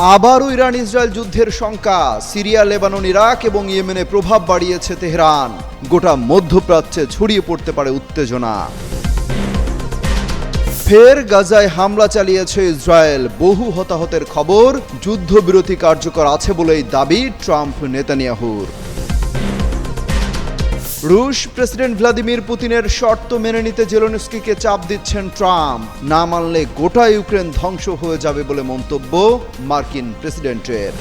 আবারও Iran Israel যুদ্ধের শঙ্কা, সিরিয়া, লেবানন, ইরাক এবং ইয়েমেনে প্রভাব বাড়িয়েছে তেহরান। গোটা মধ্যপ্রাচ্যে ছড়িয়ে পড়তে পারে উত্তেজনা। ফের গাজায় হামলা চালিয়েছে ইসরায়েল। বহু হতাহতের খবর, যুদ্ধবিরতি কার্যকর আছে বলেই দাবি ট্রাম্প নেতানিয়াহুর রুশ প্রেসিডেন্ট ভ্লাদিমির পুতিনের শর্ত মেনে নিতে জেলোনস্কিকে চাপ দিচ্ছেন ট্রাম্প। না মানলে গোটা ইউক্রেন ধ্বংস হয়ে যাবে বলে মন্তব্য মার্কিন প্রেসিডেন্টের।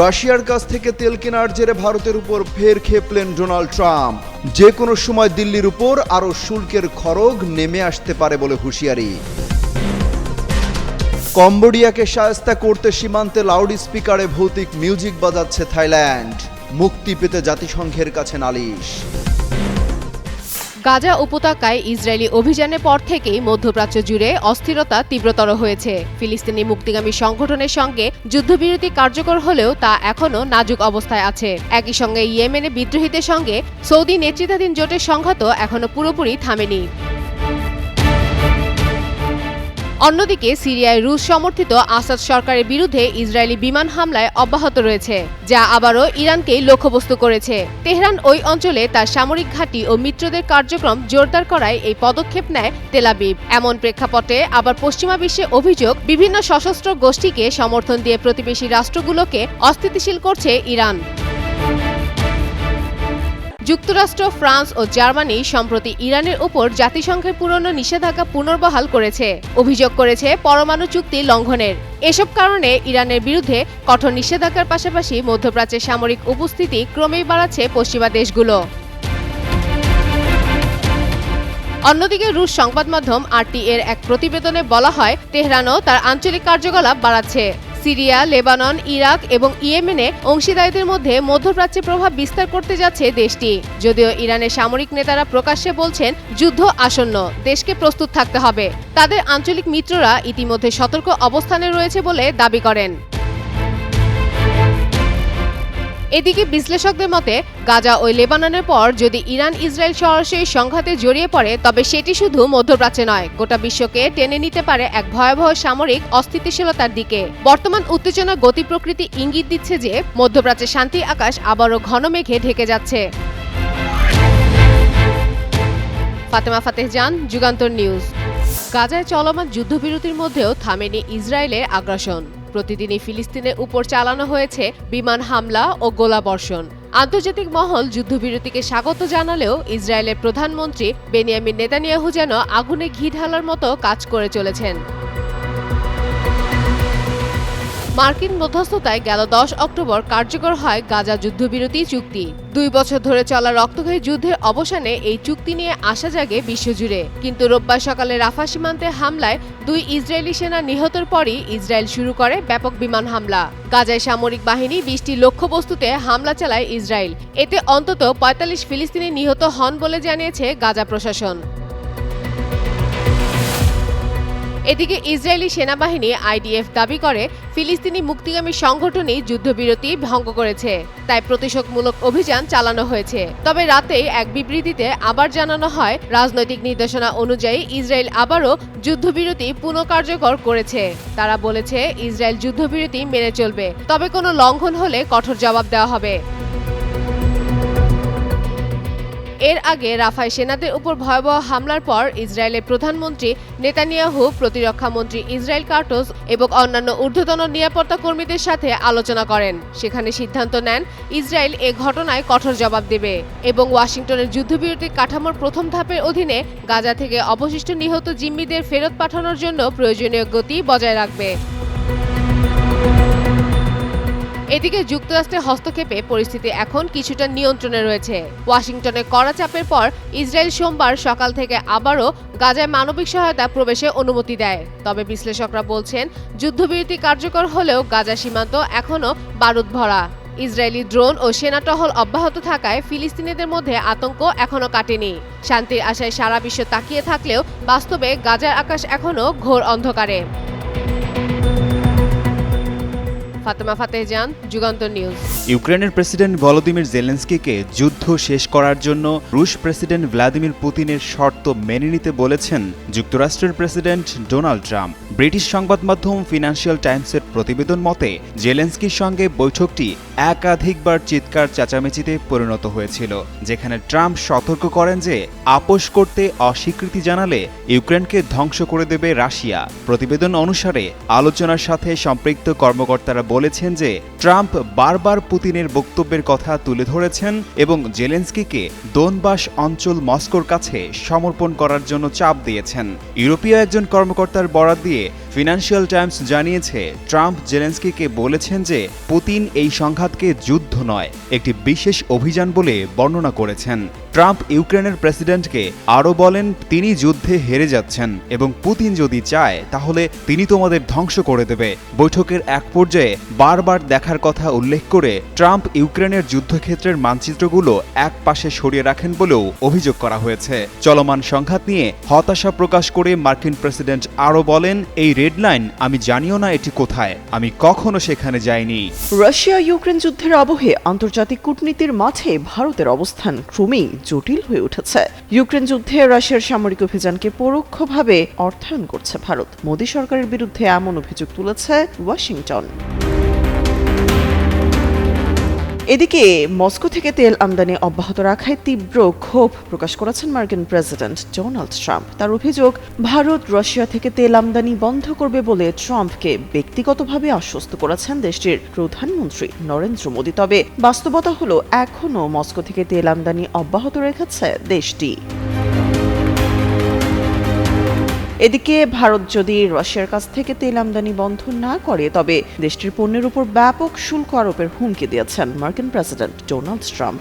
রাশিয়ার কাছ থেকে তেল কেনার জেরে ভারতের উপর ফের খেপলেন ডোনাল্ড ট্রাম্প। যে কোনো সময় দিল্লির উপর আরও শুল্কের খরগ নেমে আসতে পারে বলে হুঁশিয়ারি। কম্বোডিয়াকে সায়স্তা করতে সীমান্তে লাউড স্পিকারে ভৌতিক মিউজিক বাজাচ্ছে থাইল্যান্ড। মুক্তি পেতে জাতিসংঘের কাছে নালিশ। গাজা উপত্যকায় ইসরায়েলি অভিযানের পর থেকেই মধ্যপ্রাচ্য জুড়ে অস্থিরতা তীব্রতর হয়েছে। ফিলিস্তিনি মুক্তিগামী সংগঠনের সঙ্গে যুদ্ধবিরতি কার্যকর হলেও তা এখনও নাজুক অবস্থায় আছে। একই সঙ্গে ইয়েমেনে বিদ্রোহীদের সঙ্গে সৌদি নেতৃত্বাধীন জোটের সংঘাত এখনও পুরোপুরি থামেনি। অন্যদিকে সিরিয়ায় রুশ সমর্থিত আসাদ সরকারের বিরুদ্ধে ইসরায়েলি বিমান হামলায় অব্যাহত রয়েছে, যা আবারও ইরানকেই লক্ষ্যবস্তু করেছে। তেহরান ওই অঞ্চলে তার সামরিক ঘাঁটি ও মিত্রদের কার্যক্রম জোরদার করায় এই পদক্ষেপ নেয় তেলাবিব এমন প্রেক্ষাপটে আবার পশ্চিমা বিশ্বে অভিযোগ, বিভিন্ন সশস্ত্র গোষ্ঠীকে সমর্থন দিয়ে প্রতিবেশী রাষ্ট্রগুলোকে অস্থিতিশীল করছে ইরান। যুক্তরাষ্ট্র, ফ্রান্স ও জার্মানি সম্প্রতি ইরানের উপর জাতিসংঘের পুরনো নিষেধাজ্ঞা পুনর্বহাল করেছে। অভিযোগ করেছে পরমাণু চুক্তি লঙ্ঘনের। এসব কারণে ইরানের বিরুদ্ধে কঠোর নিষেধাজ্ঞার পাশাপাশি মধ্যপ্রাচ্যের সামরিক উপস্থিতি ক্রমেই বাড়াচ্ছে পশ্চিমা দেশগুলো। অন্যদিকে রুশ সংবাদ মাধ্যম আরটি এর এক প্রতিবেদনে বলা হয়, তেহরানও তার আঞ্চলিক কার্যকলাপ বাড়াচ্ছে। সিরিয়া, লেবানন, ইরাক এবং ইয়েমেনে অংশীদারিত্বের মধ্যে মধ্যপ্রাচ্যে প্রভাব বিস্তার করতে যাচ্ছে দেশটি। যদিও ইরানের সামরিক নেতারা প্রকাশ্যে বলছেন, যুদ্ধ আসন্ন, দেশকে প্রস্তুত থাকতে হবে। তাদের আঞ্চলিক মিত্ররা ইতিমধ্যে সতর্ক অবস্থানে রয়েছে বলে দাবি করেন। এদিকে বিশ্লেষকদের মতে, গাজা ও লেবাননের পর যদি ইরান ইসরায়েল সরাসরি সংঘাতে জড়িয়ে পড়ে, তবে সেটি শুধু মধ্যপ্রাচ্যে নয়, গোটা বিশ্বকে টেনে নিতে পারে এক ভয়াবহ সামরিক অস্থিতিশীলতার দিকে। বর্তমান উত্তেজনা গতি প্রকৃতি ইঙ্গিত দিচ্ছে যে মধ্যপ্রাচ্যে শান্তি আকাশ আবারও ঘন মেঘে ঢেকে যাচ্ছে। ফাতেমা ফাতেহ জান, যুগান্তর নিউজ। গাজায় চলমান যুদ্ধবিরতির মধ্যেও থামেনি ইসরায়েলের আগ্রাসন। প্রতিদিনই ফিলিস্তিনের উপর চালানো হয়েছে বিমান হামলা ও গোলাবর্ষণ। আন্তর্জাতিক মহল যুদ্ধবিরতিকে স্বাগত জানালেও ইসরায়েলের প্রধানমন্ত্রী বেনিয়ামিন নেতানিয়াহু যেন আগুনে ঘি ঢালার মতো কাজ করে চলেছেন। মার্কিন মধ্যস্থতায় গেল দশ অক্টোবর কার্যকর হয় গাজা যুদ্ধবিরতি চুক্তি। দুই বছর ধরে চলা রক্তক্ষয়ী যুদ্ধের অবসানে এই চুক্তি নিয়ে আশা জাগে বিশ্বজুড়ে। কিন্তু রোববার সকালে রাফা সীমান্তে হামলায় দুই ইসরায়েলি সেনা নিহতর পরই ইসরায়েল শুরু করে ব্যাপক বিমান হামলা। গাজায় সামরিক বাহিনী বিশটি লক্ষ্যবস্তুতে হামলা চালায় ইসরায়েল। এতে অন্তত পঁয়তাল্লিশ ফিলিস্তিনি নিহত হন বলে জানিয়েছে গাজা প্রশাসন। এদিকে ইসরায়েলি সেনাবাহিনী আইডিএফ দাবি করে, ফিলিস্তিনি মুক্তিগামী সংগঠনই যুদ্ধবিরতি ভঙ্গ করেছে। তাই প্রতিশোধমূলক অভিযান চালানো হয়েছে। তবে রাতেই এক বিবৃতিতে আবার জানানো হয়, রাজনৈতিক নির্দেশনা অনুযায়ী ইসরায়েল আবারও যুদ্ধবিরতি পুনঃকার্যকর করেছে। তারা বলেছে, ইসরায়েল যুদ্ধবিরতি মেনে চলবে। তবে কোনো লঙ্ঘন হলে কঠোর জবাব দেওয়া হবে। এর আগে রাফায় সেনাদের উপর ভয়াবহ হামলার পর ইসরায়েলের প্রধানমন্ত্রী নেতানিয়াহু প্রতিরক্ষামন্ত্রী ইসরায়েল কার্টোস এবং অন্যান্য ঊর্ধ্বতন নিরাপত্তা কর্মীদের সাথে আলোচনা করেন। সেখানে সিদ্ধান্ত নেন, ইসরায়েল এ ঘটনায় কঠোর জবাব দেবে এবং ওয়াশিংটনের যুদ্ধবিরতি কাঠামোর প্রথম ধাপের অধীনে গাজা থেকে অবশিষ্ট নিহত জিম্মিদের ফেরত পাঠানোর জন্য প্রয়োজনীয় গতি বজায় রাখবে। এদিকে যুক্তরাষ্ট্রের হস্তক্ষেপে পরিস্থিতি এখন কিছুটা নিয়ন্ত্রণে রয়েছে। ওয়াশিংটনে কড়া চাপের পর ইসরায়েল সোমবার সকাল থেকে আবারও গাজায় মানবিক সহায়তা প্রবেশে অনুমতি দেয়। তবে বিশ্লেষকরা বলছেন, যুদ্ধবিরতি কার্যকর হলেও গাজা সীমান্ত এখনও বারুদ ভরা। ইসরায়েলি ড্রোন ও সেনা টহল অব্যাহত থাকায় ফিলিস্তিনিদের মধ্যে আতঙ্ক এখনও কাটেনি। শান্তির আশায় সারা বিশ্ব তাকিয়ে থাকলেও বাস্তবে গাজার আকাশ এখনও ঘোর অন্ধকারে। ফাতেমা ফাতেহজান যুগান্তর নিউজ। ইউক্রেনের প্রেসিডেন্ট ভলোদিমির জেলেন্সকিকে যুদ্ধ শেষ করার জন্য রুশ প্রেসিডেন্ট ভ্লাদিমির পুতিনের শর্ত মেনে নিতে বলেছেন যুক্তরাষ্ট্রের প্রেসিডেন্ট ডোনাল্ড ট্রাম্প। ব্রিটিশ সংবাদ মাধ্যম ফিনান্সিয়াল টাইমসের প্রতিবেদন মতে, জেলেন্সকির সঙ্গে বৈঠকটি একাধিকবার চিৎকার চেঁচামেচিতে পরিণত হয়েছিল, যেখানে ট্রাম্প সতর্ক করেন যে আপোষ করতে অস্বীকৃতি জানালে ইউক্রেনকে ধ্বংস করে দেবে রাশিয়া। প্রতিবেদন অনুসারে, আলোচনার সাথে সম্পৃক্ত কর্মকর্তারা বলেছেন যে ট্রাম্প বারবার পুতিনের বক্তব্যের কথা তুলে ধরেছেন এবং জেলেন্সকিকে দোনবাস অঞ্চল মস্কোর কাছে সমর্পণ করার জন্য চাপ দিয়েছেন। ইউরোপীয় একজন কর্মকর্তার বরাত দিয়ে ফিনান্সিয়াল টাইমস জানিয়েছে, ট্রাম্প জেলেন্সকিকে বলেছেন যে পুতিন এই সংঘাতকে যুদ্ধ নয়, একটি বিশেষ অভিযান বলে বর্ণনা করেছেন। ট্রাম্প ইউক্রেনের প্রেসিডেন্টকে আরও বলেন, তিনি যুদ্ধে হেরে যাচ্ছেন এবং পুতিন যদি চায়, তাহলে তিনি তোমাদের ধ্বংস করে দেবে। বৈঠকের এক পর্যায়ে বারবার দেখার কথা উল্লেখ করে ট্রাম্প ইউক্রেনের যুদ্ধক্ষেত্রের মানচিত্রগুলো এক পাশে সরিয়ে রাখেন বলেও অভিযোগ করা হয়েছে। চলমান সংঘাত নিয়ে হতাশা প্রকাশ করে মার্কিন প্রেসিডেন্ট আরও বলেন, এই রেড লাইন আমি জানিও না এটি কোথায়, আমি কখনো সেখানে যাইনি। রাশিয়া ইউক্রেন যুদ্ধের আবহে আন্তর্জাতিক কূটনীতির মাঝে ভারতের অবস্থান ক্রমেই জটিল হয়ে উঠেছে। ইউক্রেন যুদ্ধে রাশিয়ার সামরিক অভিযানকে পরোক্ষভাবে অর্থায়ন করছে ভারত। মোদী সরকারের বিরুদ্ধে এমন অভিযোগ তুলেছে ওয়াশিংটন। এদিকে মস্কো থেকে তেল আমদানি অব্যাহত রাখায় তীব্র ক্ষোভ প্রকাশ করেছেন মার্কিন প্রেসিডেন্ট ডোনাল্ড ট্রাম্প। তার অভিযোগ, ভারত রাশিয়া থেকে তেল আমদানি বন্ধ করবে বলে ট্রাম্পকে ব্যক্তিগতভাবে আশ্বস্ত করেছেন দেশটির প্রধানমন্ত্রী নরেন্দ্র মোদী। তবে বাস্তবতা হলো এখনও মস্কো থেকে তেল আমদানি অব্যাহত রেখেছে দেশটি। এদিকে ভারত যদি রাশিয়ার কাছ থেকে তেল আমদানি বন্ধ না করে, তবে দেশটির পণ্যের উপর ব্যাপক শুল্ক আরোপের হুমকি দিয়েছেন মার্কিন প্রেসিডেন্ট ডোনাল্ড ট্রাম্প।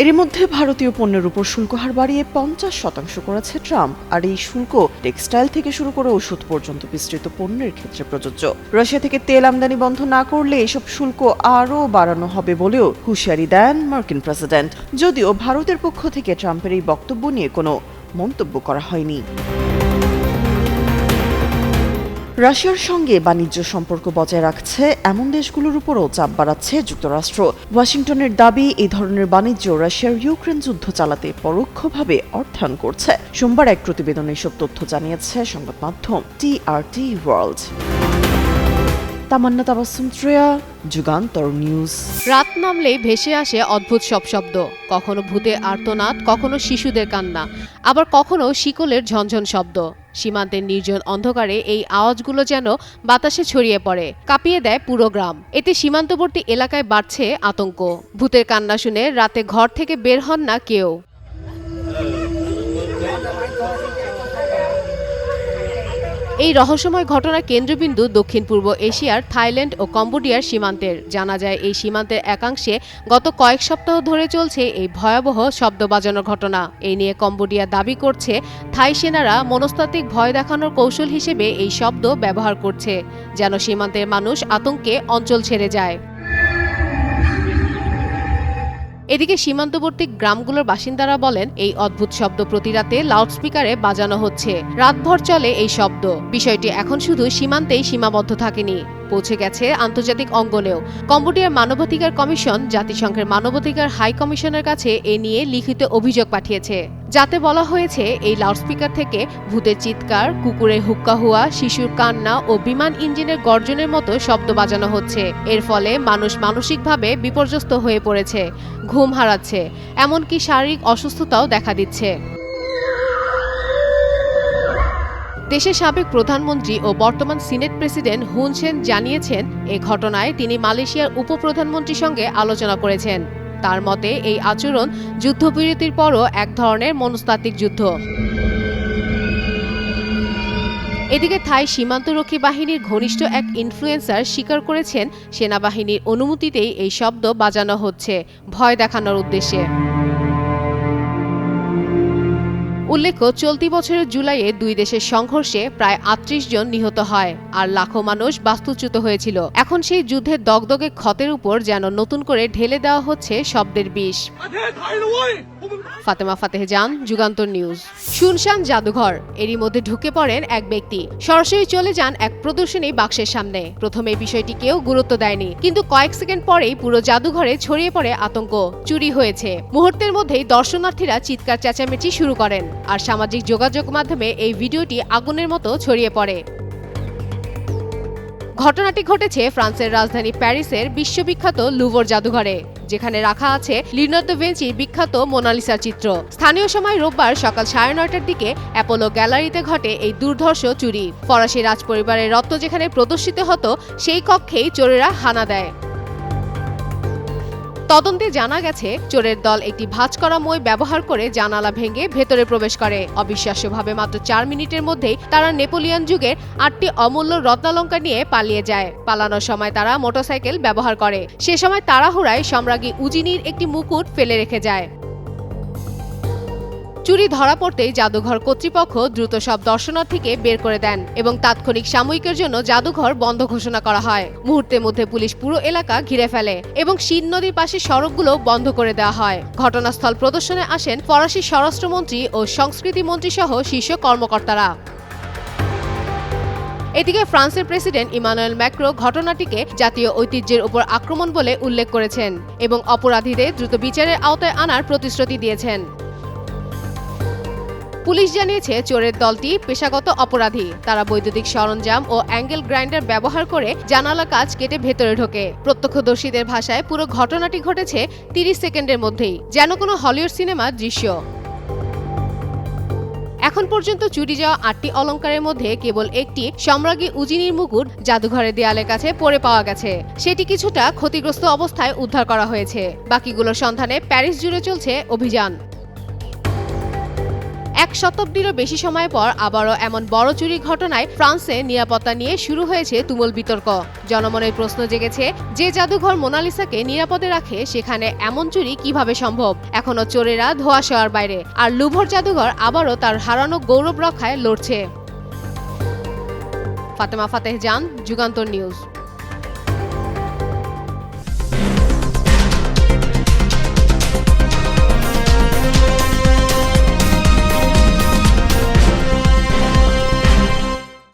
এরই মধ্যে ভারতীয় পণ্যের উপর শুল্ক হার বাড়িয়ে পঞ্চাশ শতাংশ করেছে ট্রাম্প, আর এই শুল্ক টেক্সটাইল থেকে শুরু করে ওষুধ পর্যন্ত বিস্তৃত পণ্যের ক্ষেত্রে প্রযোজ্য। রাশিয়া থেকে তেল আমদানি বন্ধ না করলে এসব শুল্ক আরও বাড়ানো হবে বলেও হুঁশিয়ারি দেন মার্কিন প্রেসিডেন্ট। যদিও ভারতের পক্ষ থেকে ট্রাম্পের এই বক্তব্য নিয়ে কোনো মন্তব্য করা হয়নি। রাশিয়ার সঙ্গে বাণিজ্য সম্পর্ক বজায় রাখছে এমন দেশগুলোর উপরও চাপ বাড়াচ্ছে যুক্তরাষ্ট্র। ওয়াশিংটনের দাবি, এই ধরনের বাণিজ্য রাশিয়ার ইউক্রেন যুদ্ধ চালাতে পরোক্ষভাবে অর্থায়ন করছে। সোমবার এক প্রতিবেদনে এসব তথ্য জানিয়েছে সংবাদ মাধ্যম TRT world. Tamanna Tabassum Treya Jugantor news. রাত নামলেই ভেসে আসে অদ্ভুত সব শব্দ। কখনো ভূতে আর্তনাদ, কখনো শিশুদের কান্না। আবার কখনো শিকলের ঝনঝন শব্দ। সীমান্তের নির্জন অন্ধকারে এই আওয়াজগুলো যেন বাতাসে ছড়িয়ে পড়ে, কাঁপিয়ে দেয় পুরো গ্রাম। এতে সীমান্তবর্তী এলাকায় বাড়ছে আতঙ্ক। ভূতের কান্না শুনে রাতে ঘর থেকে বের হন না কেউ। এই রহস্যময় ঘটনার কেন্দ্রবিন্দু দক্ষিণ পূর্ব এশিয়ার থাইল্যান্ড ও কম্বোডিয়ার সীমান্তের। জানা যায়, এই সীমান্তের একাংশে গত কয়েক সপ্তাহ ধরে চলছে এই ভয়াবহ শব্দ বাজানোর ঘটনা। এই নিয়ে কম্বোডিয়া দাবি করছে, থাই সেনারা মনস্তাত্ত্বিক ভয় দেখানোর কৌশল হিসেবে এই শব্দ ব্যবহার করছে, যেন সীমান্তের মানুষ আতঙ্কে অঞ্চল ছেড়ে যায়। এদিকে সীমান্তবর্তী গ্রামগুলোর বাসিন্দারা বলেন, এই অদ্ভুত শব্দ প্রতি রাতে লাউডস্পিকারে বাজানো হচ্ছে। রাতভর চলে এই শব্দ। বিষয়টি এখন শুধু সীমান্তেই সীমাবদ্ধ থাকেনি। পৌঁছে গেছে আন্তর্জাতিক অঙ্গনেও। কম্বোডিয়ার মানবাধিকার কমিশন, জাতিসংঘের মানবাধিকার হাই কমিশনের কাছে এ নিয়ে লিখিত অভিযোগ পাঠিয়েছে। যাতে বলা হয়েছে, এই লাউডস্পিকার থেকে ভূতের চিৎকার, কুকুরের হুক্কা হুয়া, শিশুর কান্না ও বিমান ইঞ্জিনের গর্জনের মতো শব্দ বাজানো হচ্ছে। এর ফলে মানুষ মানসিকভাবে বিপর্যস্ত হয়ে পড়েছে, ঘুম হারাচ্ছে, এমনকি শারীরিক অসুস্থতাও দেখা দিচ্ছে। দেশের সাবেক প্রধানমন্ত্রী ও বর্তমান সিনেট প্রেসিডেন্ট হুন সেন জানিয়েছেন, এ ঘটনায় তিনি মালয়েশিয়ার উপপ্রধানমন্ত্রীর সঙ্গে আলোচনা করেছেন। তার মতে, এই আচরণ যুদ্ধবিরতির পরও এক ধরনের মনস্তাত্ত্বিক যুদ্ধ। এদিকে থাই সীমান্তরক্ষী বাহিনীর ঘনিষ্ঠ এক ইনফ্লুয়েন্সার স্বীকার করেছেন, সেনাবাহিনীর অনুমতিতেই এই শব্দ বাজানো হচ্ছে, ভয় দেখানোর উদ্দেশ্যে। উল্লেখ্য, চলতি বছরের জুলাইয়ে দুই দেশের সংঘর্ষে প্রায় আটত্রিশ জন নিহত হয় আর লাখো মানুষ বাস্তুচ্যুত হয়েছিল এখন সেই যুদ্ধের দগদগে ক্ষতের উপর যেন নতুন করে ঢেলে দেওয়া হচ্ছে শব্দের বিষ! ফাতেমা ফাতেহ জান, যুগান্তর নিউজ। শুনশান জাদুঘর, এরই মধ্যে ঢুকে পড়েন এক ব্যক্তি। সরাসরি চলে যান এক প্রদর্শনী বাক্সের সামনে। প্রথমে বিষয়টি কেউ গুরুত্ব দেয়নি, কিন্তু কয়েক সেকেন্ড পরেই পুরো জাদুঘরে ছড়িয়ে পড়ে আতঙ্ক। চুরি হয়েছে। মুহূর্তের মধ্যেই দর্শনার্থীরা চিৎকার চেঁচামেচি শুরু করেন, আর সামাজিক যোগাযোগ মাধ্যমে এই ভিডিওটি আগুনের মতো ছড়িয়ে পড়ে। ঘটনাটি ঘটেছে ফ্রান্সের রাজধানী প্যারিসের বিশ্ববিখ্যাত লুভর জাদুঘরে। যেখানে রাখা আছে লিওনার্দো ভেঞ্চির বিখ্যাত মোনালিসা চিত্র। স্থানীয় সময় রোববার সকাল সাড়ে নয়টার দিকে অ্যাপোলো গ্যালারিতে ঘটে এই দুর্ধর্ষ চুরি। ফরাসি রাজপরিবারের রক্ত যেখানে প্রদর্শিত হতো, সেই কক্ষেই চোরেরা হানা দেয়। তদন্তে জানা গেছে, চোরের দল একটি ভাঁজ করা মই ব্যবহার করে জানালা ভেঙে ভেতরে প্রবেশ করে। অবিশ্বাস্যভাবে মাত্র চার মিনিটের মধ্যেই তারা নেপোলিয়ান যুগের আটটি অমূল্য রত্নালঙ্কা নিয়ে পালিয়ে যায়। পালানোর সময় তারা মোটরসাইকেল ব্যবহার করে। সে সময় তাড়াহুড়ায় সম্রাজ্ঞী উজিনির একটি মুকুট ফেলে রেখে যায়। চুরি ধরা পড়তেই জাদুঘর কর্তৃপক্ষ দ্রুত সব দর্শনার্থীকে বের করে দেন এবং তাৎক্ষণিক সাময়িকের জন্য জাদুঘর বন্ধ ঘোষণা করা হয়। মুহূর্তের মধ্যে পুলিশ পুরো এলাকা ঘিরে ফেলে এবং শিন নদীর পাশে সড়কগুলো বন্ধ করে দেওয়া হয়। ঘটনাস্থল প্রদর্শনে আসেন ফরাসি স্বরাষ্ট্রমন্ত্রী ও সংস্কৃতি মন্ত্রী সহ শীর্ষ কর্মকর্তারা। এদিকে ফ্রান্সের প্রেসিডেন্ট ইমানুয়েল ম্যাক্রো ঘটনাটিকে জাতীয় ঐতিহ্যের উপর আক্রমণ বলে উল্লেখ করেছেন এবং অপরাধীদের দ্রুত বিচারের আওতায় আনার প্রতিশ্রুতি দিয়েছেন। পুলিশ জানিয়েছে চোরের দলটি পেশাগত অপরাধী। তারা বৈদ্যুতিক সরঞ্জাম ও অ্যাঙ্গেল গ্রাইন্ডার ব্যবহার করে জানালা কাজ কেটে ভেতরে ঢোকে। প্রত্যক্ষদর্শীদের ভাষায় পুরো ঘটনাটি ঘটেছে তিরিশ সেকেন্ডের মধ্যেই। যেন কোনো হলিউড সিনেমার দৃশ্য। এখন পর্যন্ত চুরি যাওয়া আটটি অলংকারের মধ্যে কেবল একটি সম্রাজ্ঞী উজিনির মুকুট জাদুঘরের দেয়ালের কাছে পড়ে পাওয়া গেছে। সেটি কিছুটা ক্ষতিগ্রস্ত অবস্থায় উদ্ধার করা হয়েছে। বাকিগুলোর সন্ধানে প্যারিস জুড়ে চলছে অভিযান। এক শতাব্দীরও বেশি সময় পর আবারও এমন বড় চুরি ঘটনায় ফ্রান্সে নিরাপত্তা নিয়ে শুরু হয়েছে তুমুল বিতর্ক। জনমনের প্রশ্ন জেগেছে, যে জাদুঘর মোনালিসাকে নিরাপদে রাখে, সেখানে এমন চুরি কীভাবে সম্ভব? এখনও চোরেরা ধোয়া বাইরে, আর লুভর জাদুঘর আবারও তার হারানো গৌরব রক্ষায় লড়ছে। ফাতেমা ফাতেহ জান, যুগান্তর নিউজ।